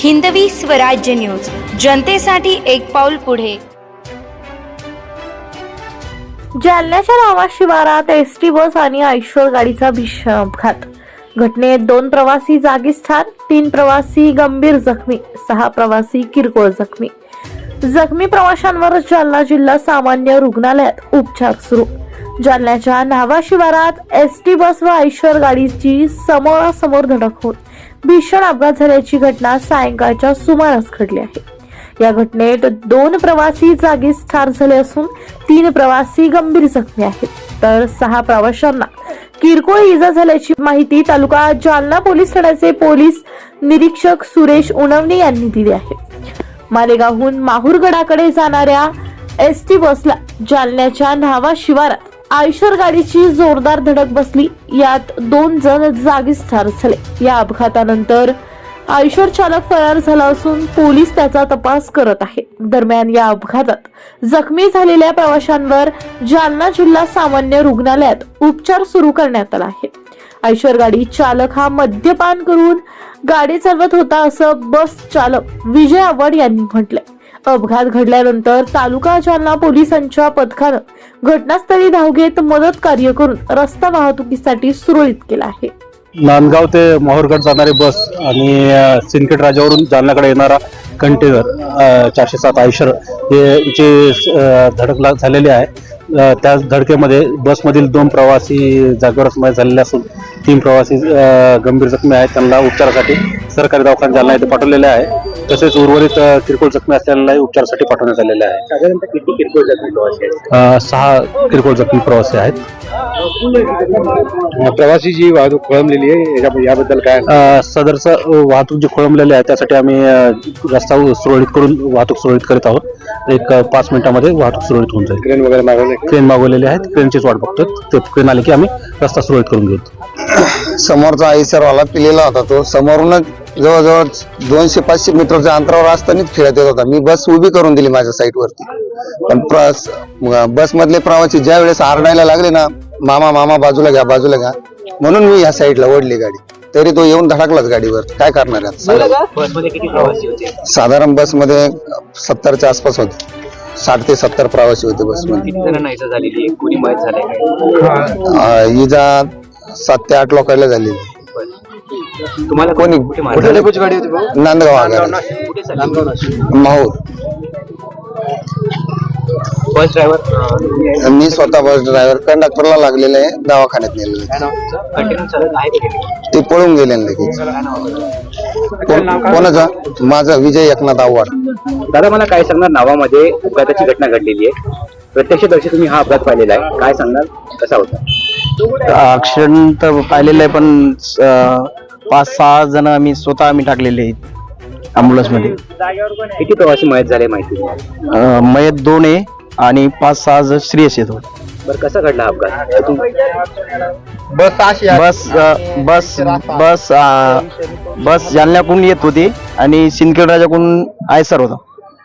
Hindavi Swarajya news. जनतेसाठी एक पाऊल पुढे. जालन्याच्या रावा शिवारात एस टी बस आणि ऐश्वर गाडीचा भीषण अपघात घटनेत दोन प्रवासी जागीच ठार तीन प्रवासी गंभीर जखमी सहा प्रवासी किरकोळ जखमी. जखमी प्रवाशांवर जालना जिल्हा सामान्य रुग्णालयात उपचार सुरू. जालन्याच्या न्हावा शिवारात एस टी बस व ऐश्वर गाडीची समोरासमोर धडक होत. भीषण अपघात झाल्याची घटना सायंकाळच्या सुमारास घडली आहे. या घटनेत दोन प्रवासी जागीच ठार झाले असून तीन प्रवासी गंभीर जखमी आहेत. तर सहा प्रवाशांना किरकोळ इजा झाल्याची माहिती तालुका जालना पोलीस ठाण्याचे पोलीस निरीक्षक सुरेश उणवणे यांनी दिली आहे. मालेगावहून माहूरगडाकडे जाणाऱ्या एस टी बसला जालन्याच्या न्हावा शिवारात आयशर गाडीची जोरदार धडक बसली. यात दोन जण जागीच ठार झाले. या अपघातानंतर आयशर चालक फरार झाला असून पोलीस त्याचा तपास करत आहे. दरम्यान या अपघातात जखमी झालेल्या प्रवाशांवर जालना जिल्हा सामान्य रुग्णालयात उपचार सुरू करण्यात आला आहे. ऐश्वर गाडी चालक हा मद्यपान करून गाडी चालवत होता असं बस चालक विजय आव्हाड यांनी म्हटलंय. अपघात घडल्यानंतर तालुका जालना पोलिसांच्या पथकानं घटनास्थळी धाव घेत मदत कार्य करून रस्ता वाहतुकीसाठी सुरळीत केला आहे. नांदगाव ते मोहरगड जाणारी बस आणि सिंदखेड राजावरून जालन्याकडे येणारा कंटेनर चारशे सात आयशर हे जे धडक झालेली आहे त्या धडकेमध्ये बसमधील दोन प्रवासी जागेवरच झालेले असून तीन प्रवासी अ, गंभीर जखमी आहेत. त्यांना उपचारासाठी सरकारी दवाखान्यात जालना येथे पाठवलेले आहे. तसेच उर्वरित किरकोळ जखमी असलेल्यांनाही उपचारासाठी पाठवण्यात आलेले आहे. साधारणतः किती किरकोळ जखमी प्रवासी आहेत? अ, सहा किरकोळ जखमी प्रवासी आहेत. प्रवासी जी वाहतूक खोळंबलेली आहे याच्या- याबद्दल काय? अ, सदरचं वाहतूक जी खोळंबलेली आहे त्यासाठी आम्ही अ, रस्ता सुरळीत करून वाहतूक सुरळीत करीत आहोत. एक अ, पाच मिनिटामध्ये वाहतूक सुरळीत होऊन जाईल. क्रेन वगैरे मागवले क्रेन मागवलेली आहेत. क्रेनचीच वाट बघतोय. ते क्रेन आली की आम्ही रस्ता सुरळीत करून घेऊ. समोरचा आईसरवाला पिलेला होता तो. समोरूनच जवळजवळ दोनशे पाचशे मीटरच्या अंतरावर असतानाच खेळत येत होता. मी बस उभी करून दिली माझ्या साईट वरती पण बस मधले प्रवासी ज्या वेळेस आरडायला लागले ना मामा मामा बाजूला घ्या बाजूला घ्या म्हणून मी या साईडला ओढली गाडी. तरी तो येऊन धडकलाच गाडीवर. काय करणार प्रवासी साधारण बसमध्ये सत्तरच्या आसपास होते. साठ ते सत्तर प्रवासी होते बसमध्ये. इजा झालेली? सात ते आठ लोकांना झाली तुम्हाला कोणी कुठे मारलं? गाडी होती नांदगाव आगार. कुठे? माहूर. बस ड्रायव्हर मी स्वतः बस ड्रायव्हर कंडक्टरला लागलेले आहे दवाखान्यात नेलेलं आहे? ते पळून गेले लगेच. काय नाव? होतं? कोण- कोणाचा? माझा विजय एकनाथ आव्हाड. दादा मला काय सांगणार? नावामध्ये अपघाताची घटना घडलेली आहे. प्रत्यक्षदर्शी तुम्ही हा अपघात पाहिलेला आहे. काय सांगणार? कसा होता? ऍक्सिडेंट तर पाहिलेलं आहे पण अं, पाच सहा जण आम्ही स्वतः आम्ही टाकलेले आहेत अँब्युलन्समध्ये. किती प्रवासी मयत झाले माहिती? अं, मयत दोन आहे आणि पाच सहा जण सिरियस आहेत. बरं कसा घडला हा अपघात? बस अं, बस बस अं, बस जालन्याकडून येत होती आणि सिंदखेड राजाकडून आयसर होता.